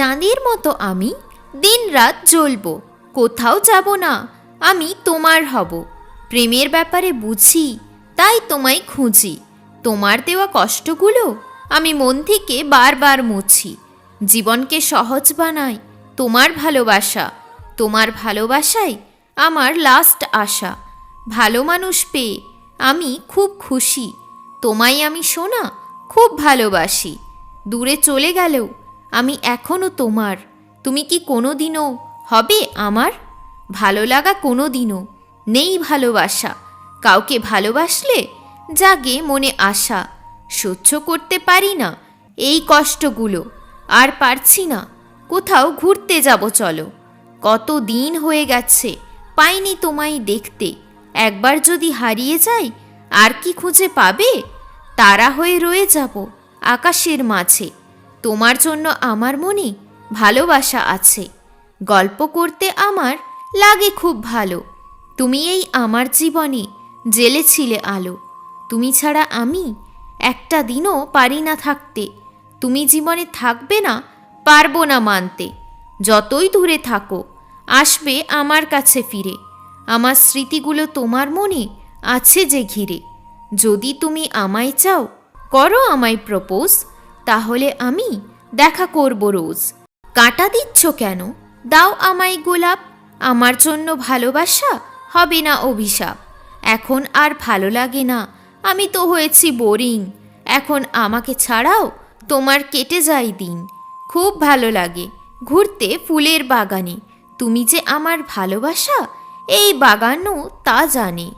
চাঁদের মতো আমি দিন রাত জ্বলব, কোথাও যাব না, আমি তোমার হব। প্রেমের ব্যাপারে বুঝি, তাই তোমায় খুঁজি। তোমার দেওয়া কষ্টগুলো আমি মন থেকে বারবার মুছি। জীবনকে সহজ বানাই তোমার ভালোবাসা, তোমার ভালোবাসাই আমার লাস্ট আশা। ভালো মানুষ পেয়ে আমি খুব খুশি, তোমায় আমি শোনা খুব ভালোবাসি। দূরে চলে গেলেও আমি এখনও তোমার। তুমি কি কোনো দিনও হবে আমার? ভালো লাগা কোনো দিনও নেই ভালোবাসা। কাউকে ভালোবাসলে জাগে মনে আশা। সহ্য করতে পারি না এই কষ্টগুলো। আর পারছি না, কোথাও ঘুরতে যাব চলো। কত দিন হয়ে গেছে, পাইনি তোমায় দেখতে। একবার যদি হারিয়ে যাই, আর কি খুঁজে পাবে? তারা হয়ে রয়ে যাব আকাশের মাঝে। তোমার জন্য আমার মনে ভালোবাসা আছে। গল্প করতে আমার লাগে খুব ভালো। তুমি এই আমার জীবনে জেলেছিলে আলো। তুমি ছাড়া আমি একটা দিনও পারি না থাকতে। তুমি জীবনে থাকবে না, পারব না মানতে। যতই দূরে থাকো, আসবে আমার কাছে ফিরে। আমার স্মৃতিগুলো তোমার মনে আছে যে ঘিরে। যদি তুমি আমায় চাও, করো আমায় প্রপোজ। তাহলে আমি দেখা করব রোজ। কাটা দিচ্ছ কেন? দাও আমায় গোলাপ। আমার জন্য ভালোবাসা হবে না অভিশাপ। এখন আর ভালো লাগে না। আমি তো হয়েছি বোরিং। এখন আমাকে ছাড়াও তোমার কেটে যায় দিন। খুব ভালো লাগে ঘুরতে ফুলের বাগানে। তুমি যে আমার ভালোবাসা, এই বাগানও তা জানে।